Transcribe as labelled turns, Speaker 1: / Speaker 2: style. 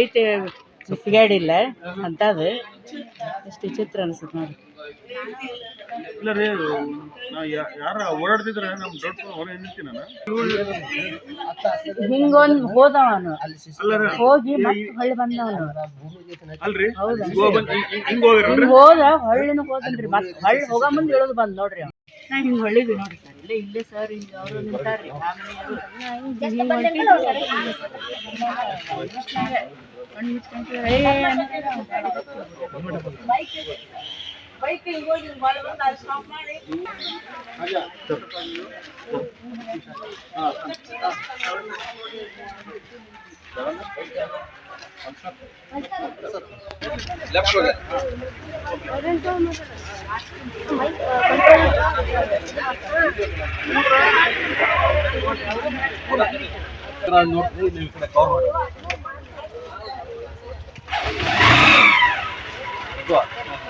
Speaker 1: ಐತೆ ಗಾಡಿ ಇಲ್ಲ ಅಂತದು ಎಷ್ಟು ವಿಚಿತ್ರ ಅನ್ಸುತ್ತೆ ನೋಡಿ.
Speaker 2: ಇಲ್ಲ ರೀ ಯಾರ ಓಡಾಡ್ತಿದ್ರೆ ನಮ್ ದೊಡ್ಡ ಹೊರ ನಿಂತೀನಿ
Speaker 1: ಹಿಂಗೊಂದ್ ಹೋದವನು. ಹೋಗಿ ಮತ್ತೆ ಹೊಳ್ಳಿ ಬಂದವನು.
Speaker 2: ಅಲ್ರಿ
Speaker 1: ಹೌದಾ? ಹೊಳ್ಳಿನ ಹೋದನ್ರಿ ಮತ್ತೆ ಹೊಳ್ಳಿ ಹೋಗೋ ಮುಂದೆ ಇಳಿದು ಬಂದ್ ನೋಡ್ರಿ ನಾ ಹಿಂಗ್ ಹೊಳ್ಳಿದ್ವಿ ನೋಡ್ರಿ ಸರ್. ಇಲ್ಲೇ ಇಲ್ಲೇ ಸರ್ ಹಿಂಗ ಅವರು ನಿಂತಾರ್ರಿ ಫ್ಯಾಮಿಲಿ ಹಿಂಗ್ ಹೊಂಟಿದ್ವಿ ಸರ್ ಕಣ್ಣ್ ಮುಚ್ಕೊಂಡ್